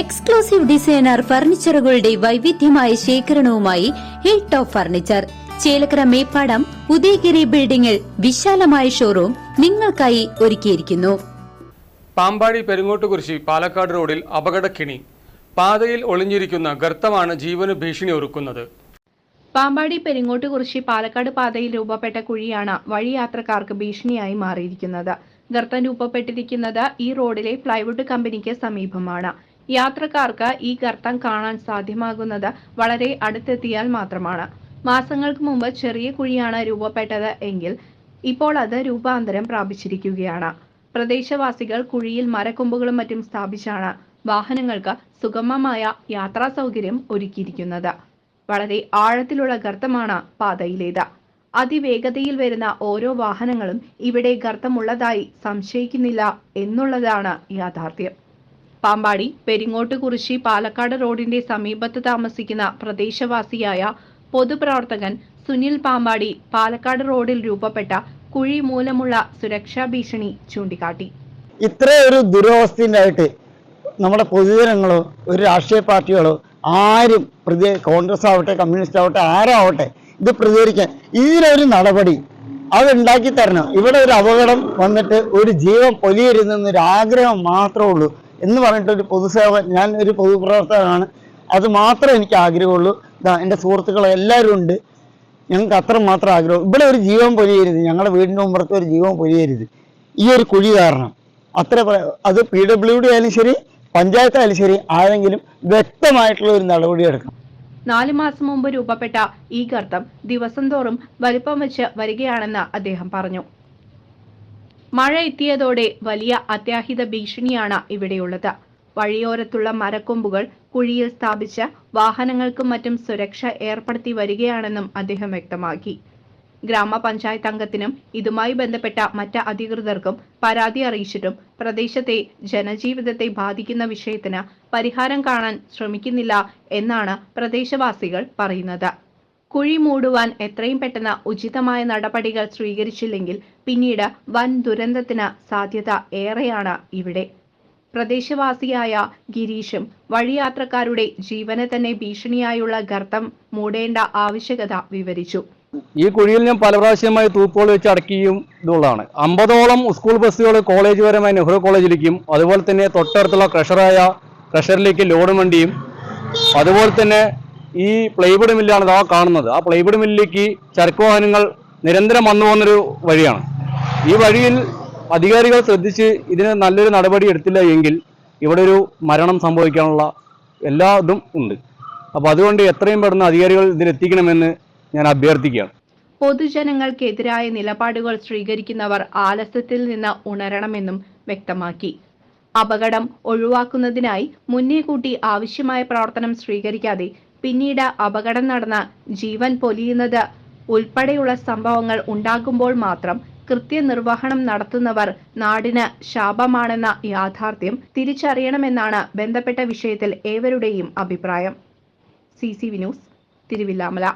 Exclusive designer ഫർണിച്ചറുകളുടെ വൈവിധ്യമായ ശേഖരണവുമായി hill top furniture Chelakkara Meppadam Udayagiri ബിൽഡിംഗിൽ വിശാലമായ ഷോറൂം നിങ്ങൾക്കായി ഒരുക്കിയിരിക്കുന്നു. പാമ്പാടി പെരുങ്ങോട്ടുകുരിശി പാലക്കാട് റോഡിൽ അപകടക്കിണി. പാതയിൽ ഒളിഞ്ഞിരിക്കുന്ന ഗർത്തമാണ് ജീവന് ഭീഷണി ഒരുക്കുന്നത്. പാമ്പാടി പെരിങ്ങോട്ടുകുറിശി പാലക്കാട് പാതയിൽ രൂപപ്പെട്ട കുഴിയാണ് വഴിയാത്രക്കാർക്ക് ഭീഷണിയായി മാറിയിരിക്കുന്നത്. ഗർത്തം രൂപപ്പെട്ടിരിക്കുന്നത് ഈ റോഡിലെ പ്ലൈവുഡ് കമ്പനിക്ക് സമീപമാണ്. യാത്രക്കാർക്ക് ഈ ഗർത്തം കാണാൻ സാധ്യമാകുന്നത് വളരെ അടുത്തെത്തിയാൽ മാത്രമാണ്. മാസങ്ങൾക്ക് മുമ്പ് ചെറിയ കുഴിയാണ് രൂപപ്പെട്ടത് എങ്കിൽ ഇപ്പോൾ അത് രൂപാന്തരം പ്രാപിച്ചിരിക്കുകയാണ്. പ്രദേശവാസികൾ കുഴിയിൽ മരക്കൊമ്പുകളും മറ്റും സ്ഥാപിച്ചാണ് വാഹനങ്ങൾക്ക് സുഗമമായ യാത്രാ സൗകര്യം ഒരുക്കിയിരിക്കുന്നത്. വളരെ ആഴത്തിലുള്ള ഗർത്തമാണ് പാതയിലേത്. അതിവേഗതയിൽ വരുന്ന ഓരോ വാഹനങ്ങളും ഇവിടെ ഗർത്തമുള്ളതായി സംശയിക്കുന്നില്ല എന്നുള്ളതാണ് യാഥാർത്ഥ്യം. പാമ്പാടി പെരിങ്ങോട്ട് കുറിശി പാലക്കാട് റോഡിന്റെ സമീപത്ത് താമസിക്കുന്ന പ്രദേശവാസിയായ പൊതുപ്രവർത്തകൻ സുനിൽ പാമ്പാടി പാലക്കാട് റോഡിൽ രൂപപ്പെട്ട കുഴി മൂലമുള്ള സുരക്ഷാ ഭീഷണി ചൂണ്ടിക്കാട്ടി. ഇത്രയൊരു ദുരവസ്ഥയിലായിട്ട് നമ്മുടെ പൊതുജനങ്ങളോ ഒരു രാഷ്ട്രീയ പാർട്ടികളോ ആരും പ്രതി കോൺഗ്രസ് ആവട്ടെ കമ്മ്യൂണിസ്റ്റ് ആവട്ടെ ആരാവട്ടെ ഇത് പ്രതികരിക്കാൻ ഇതിനൊരു നടപടി അതുണ്ടാക്കി തരണം. ഇവിടെ ഒരു അപകടം വന്നിട്ട് ഒരു ജീവൻ പൊലിയരുതെന്നൊരു ആഗ്രഹം മാത്രമേ ഉള്ളൂ. എന്ന് പറഞ്ഞിട്ട് ഒരു പൊതുസേവ ഞാൻ ഒരു പൊതുപ്രവർത്തകനാണ്. അത് മാത്രമേ എനിക്ക് ആഗ്രഹമുള്ളൂ. ഇതാ എന്റെ സുഹൃത്തുക്കളെ എല്ലാവരും ഉണ്ട്. ഞങ്ങൾക്ക് അത്ര മാത്രം ആഗ്രഹം. ഇവിടെ ഒരു ജീവൻ പൊലിയരുത്. ഞങ്ങളുടെ വീടിന്റെ മുമ്പുറത്ത് ഒരു ജീവൻ പൊലിയരുത്. ഈ ഒരു കുഴി കാരണം. അത്ര അത് പി ഡബ്ല്യു ഡി ആയാലും ശരി പഞ്ചായത്തായാലും ശരി ആരെങ്കിലും വ്യക്തമായിട്ടുള്ള ഒരു നടപടി എടുക്കണം. നാലു മാസം മുമ്പ് രൂപപ്പെട്ട ഈ ഗർത്തം ദിവസം തോറും വലിപ്പം വെച്ച് വരികയാണെന്ന് അദ്ദേഹം പറഞ്ഞു. മഴ എത്തിയതോടെ വലിയ അത്യാഹിത ഭീഷണിയാണ് ഇവിടെയുള്ളത്. വഴിയോരത്തുള്ള മരക്കൊമ്പുകൾ കുഴിയിൽ സ്ഥാപിച്ച് വാഹനങ്ങൾക്കും മറ്റും സുരക്ഷ ഏർപ്പെടുത്തി വരികയാണെന്നും അദ്ദേഹം വ്യക്തമാക്കി. ഗ്രാമപഞ്ചായത്ത് അംഗത്തിനും ഇതുമായി ബന്ധപ്പെട്ട മറ്റ് അധികൃതർക്കും പരാതി അറിയിച്ചിട്ടും പ്രദേശത്തെ ജനജീവിതത്തെ ബാധിക്കുന്ന വിഷയത്തിന് പരിഹാരം കാണാൻ ശ്രമിക്കുന്നില്ല എന്നാണ് പ്രദേശവാസികൾ പറയുന്നത്. കുഴി മൂടുവാൻ എത്രയും പെട്ടെന്ന് ഉചിതമായ നടപടികൾ സ്വീകരിച്ചില്ലെങ്കിൽ പിന്നീട് വൻ ദുരന്തത്തിന് സാധ്യത ഏറെയാണ് ഇവിടെ. പ്രദേശവാസിയായ ഗിരീഷും വഴിയാത്രക്കാരുടെ ജീവനെ തന്നെ ഭീഷണിയായുള്ള ഗർത്തം മൂടേണ്ട ആവശ്യകത വിവരിച്ചു. ഈ കുഴിയിൽ ഞാൻ പല പ്രാവശ്യമായി തൂപ്പുകൾ വെച്ച് അടക്കിയും ഇതുള്ളതാണ്. അമ്പതോളം സ്കൂൾ ബസ്സുകൾ കോളേജ് പരമായ നെഹ്റു കോളേജിലേക്കും അതുപോലെ തന്നെ തൊട്ടടുത്തുള്ള ക്രഷറായ ക്രഷറിലേക്ക് ലോഡ് വണ്ടിയും അതുപോലെ തന്നെ ഈ പ്ലൈവുഡ് മില്ലാണ് ഇതാ കാണുന്നത്. ആ പ്ലൈവുഡ് മില്ലിലേക്ക് ചരക്ക് വാഹനങ്ങൾ നിരന്തരം വന്നു പോകുന്നൊരു വഴിയാണ്. ഈ വഴിയിൽ അധികാരികൾ ശ്രദ്ധിച്ച് ഇതിന് നല്ലൊരു നടപടി എടുത്തില്ല എങ്കിൽ ഇവിടെ ഒരു മരണം സംഭവിക്കാനുള്ള എല്ലാ ഇതും ഉണ്ട്. അപ്പോൾ അതുകൊണ്ട് എത്രയും പെട്ടെന്ന് അധികാരികൾ ഇതിലെത്തിക്കണമെന്ന് ഞാൻ അഭ്യർത്ഥിക്കുകയാണ്. പൊതുജനങ്ങൾക്കെതിരായ നിലപാടുകൾ സ്വീകരിക്കുന്നവർ ആലസ്യത്തിൽ നിന്ന് ഉണരണമെന്നും വ്യക്തമാക്കി. അപകടം ഒഴിവാക്കുന്നതിനായി മുന്നേ കൂട്ടി ആവശ്യമായ പ്രവർത്തനം സ്വീകരിക്കാതെ പിന്നീട് അപകടം നടന്ന ജീവൻ പൊലിയുന്നത് ഉൾപ്പെടെയുള്ള സംഭവങ്ങൾ ഉണ്ടാകുമ്പോൾ മാത്രം കൃത്യനിർവഹണം നടത്തുന്നവർ നാടിന് ശാപമാണെന്ന യാഥാർത്ഥ്യം തിരിച്ചറിയണമെന്നാണ് ബന്ധപ്പെട്ട വിഷയത്തിൽ ഏവരുടെയും അഭിപ്രായം. C C V news Thiruvilwamala.